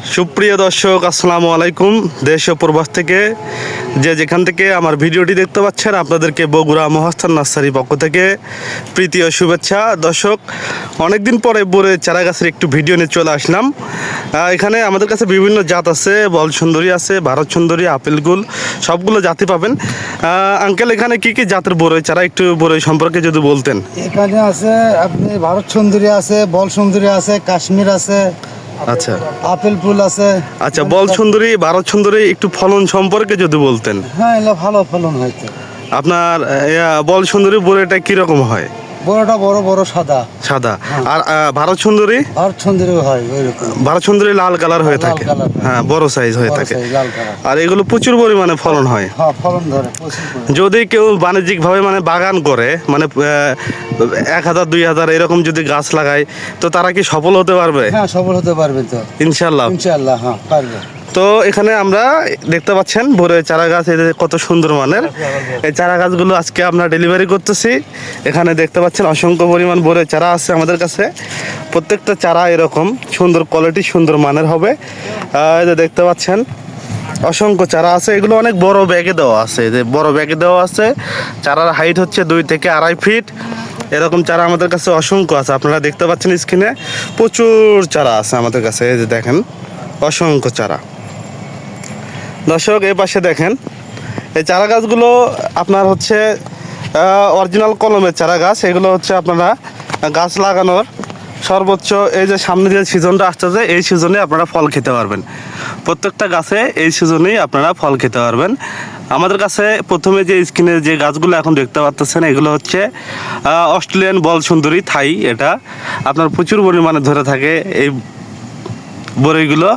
সুপ্রিয় দর্শক, আসসালামু আলাইকুম। দেশ ও প্রবাস থেকে যে যেখান থেকে আমার ভিডিওটি দেখতে পাচ্ছেন, আপনাদেরকে বগুড়া মহাস্থান নার্সারি পক্ষ থেকে প্রীতি ও শুভেচ্ছা। দর্শক, অনেকদিন পরে বোরে চারা গাছের একটু ভিডিও নিয়ে চলে আসলাম। এখানে আমাদের কাছে বিভিন্ন জাত আছে, বল সুন্দরী আছে, ভারত সুন্দরী আপেলগুল সবগুলো জাতি পাবেন। আঙ্কেল, এখানে কি কি জাতের বড়ই চারা একটু বড়ই সম্পর্কে যদি বলতেন। এখানে আছে, আপনি ভারত সুন্দরী আছে, বল সুন্দরী আছে, কাশ্মীর আছে আচ্ছা। আপেল ফুল আছে। আচ্ছা বল সুন্দরী ভারত সুন্দরী একটু ফলন সম্পর্কে যদি বলতেন। হ্যাঁ এগুলো ভালো ফলন হয়তো আপনার বল সুন্দরী বোরেটা কীরকম হয়? বড়টা বড় বড় সাদা। সাদা। আর আহ, ভারত সুন্দরী? ভারত সুন্দরী হয় ভারত সুন্দরী লাল কালার হয়ে থাকে। হ্যাঁ। হ্যাঁ বড় সাইজ হয়ে থাকে। আর এগুলো প্রচুর পরিমাণে ফলন হয়। হ্যাঁ। যদি কেউ বাণিজ্যিকভাবে মানে বাগান করে মানে এক হাজার দুই হাজার এরকম যদি গাছ লাগায় তো তারা কি সফল হতে পারবে? হ্যাঁ সফল হতে পারবে তো। ইনশাল্লাহ ইনশাআল্লাহ হ্যাঁ পারবে। তো এখানে আমরা দেখতে পাচ্ছেন, ভোরে চারা গাছ যে কত সুন্দর মানের। এই চারা গাছগুলো আজকে আমরা ডেলিভারি করতেছি। এখানে দেখতে পাচ্ছেন অসংখ্য পরিমাণ ভোরে চারা আছে আমাদের কাছে। প্রত্যেকটা চারা এরকম, সুন্দর কোয়ালিটি সুন্দর মানের হবে। যে দেখতে পাচ্ছেন, অসংখ্য চারা আছে। এগুলো অনেক বড় ব্যাগে দেওয়া আছে। যে বড় ব্যাগে দেওয়া আছে। চারার হাইট হচ্ছে দুই থেকে আড়াই ফিট এরকম চারা আমাদের কাছে অসংখ্য আছে। আপনারা দেখতে পাচ্ছেন স্ক্রিনে প্রচুর চারা আছে আমাদের কাছে। এই যে দেখেন, অসংখ্য চারা। দর্শক, এই পাশে দেখেন, এই চারা গাছগুলো আপনার হচ্ছে অরিজিনাল কলমের চারা গাছ। এগুলো হচ্ছে আপনারা গাছ লাগানোর সর্বোচ্চ এই যে সামনে যে সিজনটা আসতেছে, এই সিজনে আপনারা ফল খেতে পারবেন। প্রত্যেকটা গাছে এই সিজনেই আপনারা ফল খেতে পারবেন। আমাদের কাছে প্রথমে যে স্কিনের যে গাছগুলো এখন দেখতে পাচ্ছেন, এগুলো হচ্ছে অস্ট্রেলিয়ান বল সুন্দরী থাই এটা। আপনার প্রচুর পরিমাণে ধরে থাকে এই বড়ইগুলো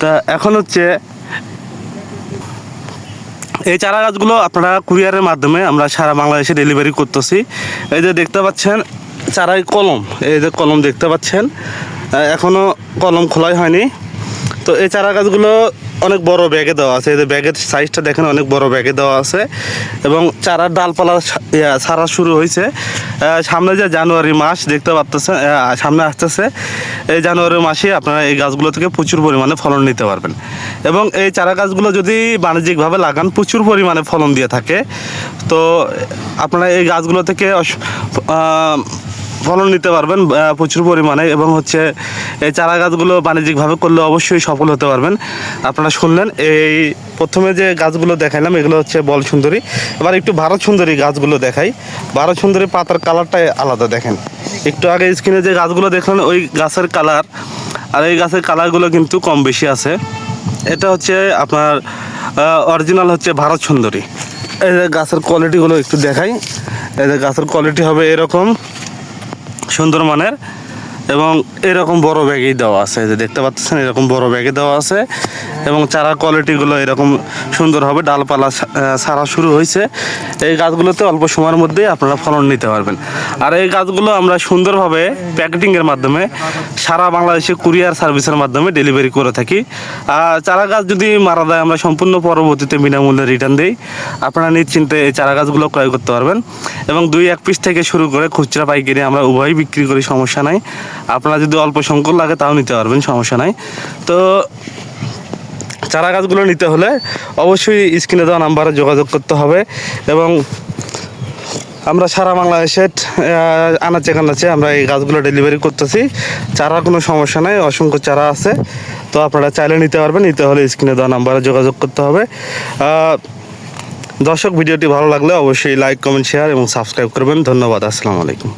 তা এখন হচ্ছে এই চারা গাছগুলো আপনারা কুরিয়ারের মাধ্যমে আমরা সারা বাংলাদেশে ডেলিভারি করতেছি। এই যে দেখতে পাচ্ছেন চারাই কলম। এই যে কলম দেখতে পাচ্ছেন। এখনও কলম খোলাই হয়নি। তো এই চারা গাছগুলো অনেক বড় ব্যাগে দেওয়া আছে। যে ব্যাগের সাইজটা দেখেন, অনেক বড় ব্যাগে দেওয়া আছে এবং চারার ডালপালা সারা শুরু হয়েছে। সামনে যে জানুয়ারি মাস, দেখতে পাচ্ছেন সামনে আসতেছে, এই জানুয়ারি মাসে আপনারা এই গাছগুলো থেকে প্রচুর পরিমাণে ফলন নিতে পারবেন। এবং এই চারা গাছগুলো যদি বাণিজ্যিকভাবে লাগান, প্রচুর পরিমাণে ফলন দিয়ে থাকে। তো আপনারা এই গাছগুলো থেকে ফলন নিতে পারবেন প্রচুর পরিমাণে এবং হচ্ছে এই চারা গাছগুলো বাণিজ্যিকভাবে করলে অবশ্যই সফল হতে পারবেন। আপনারা শুনলেন, এই প্রথমে যে গাছগুলো দেখাইলাম, এগুলো হচ্ছে বল সুন্দরী। এবার একটু ভারত সুন্দরী গাছগুলো দেখাই। ভারত সুন্দরী পাতার কালারটাই আলাদা, দেখেন। একটু আগে স্ক্রিনে যে গাছগুলো দেখলেন, ওই গাছের কালার। আর এই গাছের কালারগুলো কিন্তু কম বেশি আছে। এটা হচ্ছে আপনার অরিজিনাল হচ্ছে ভারত সুন্দরী। এই গাছের কোয়ালিটিগুলো একটু দেখাই। এই গাছের কোয়ালিটি হবে এরকম। সুন্দর মানের এবং এরকম বড় ব্যাগেই দেওয়া আছে। যে দেখতে পাচ্ছেন, এরকম বড় ব্যাগে দেওয়া আছে। এবং চারা কোয়ালিটিগুলো এরকম সুন্দর হবে। ডালপালা সারা শুরু হয়েছে। এই গাছগুলোতে অল্প সময়ের মধ্যেই আপনারা ফলন নিতে পারবেন। আর এই গাছগুলো আমরা সুন্দরভাবে প্যাকেটিংয়ের মাধ্যমে সারা বাংলাদেশে কুরিয়ার সার্ভিসের মাধ্যমে ডেলিভারি করে থাকি। আর চারা গাছ যদি মারা দেয় আমরা সম্পূর্ণ পরবর্তীতে বিনামূল্যে রিটার্ন দিই। আপনারা নিশ্চিন্তে এই চারা গাছগুলো ক্রয় করতে পারবেন। এবং দুই এক পিস থেকে শুরু করে খুচরা পাইকারি আমরা উভয়ই বিক্রি করি, সমস্যা নাই। আপনারা যদি অল্প সংখ্যক লাগে, তাও নিতে পারবেন, সমস্যা নাই। তো চারা গাছগুলো নিতে হলে অবশ্যই স্ক্রিনে দেওয়া নাম্বারে যোগাযোগ করতে হবে এবং আমরা সারা বাংলাদেশের আনাচে কানাচে আমরা এই গাছগুলো ডেলিভারি করতেছি। চারার কোনো সমস্যা নাই, অসংখ্য চারা আছে। তো আপনারা চাইলে নিতে পারবেন, নিতে হলে স্ক্রিনে দেওয়া নাম্বারে যোগাযোগ করতে হবে। দর্শক, ভিডিওটি ভালো লাগলে অবশ্যই লাইক কমেন্ট শেয়ার এবং সাবস্ক্রাইব করবেন। ধন্যবাদ, আসসালামু আলাইকুম।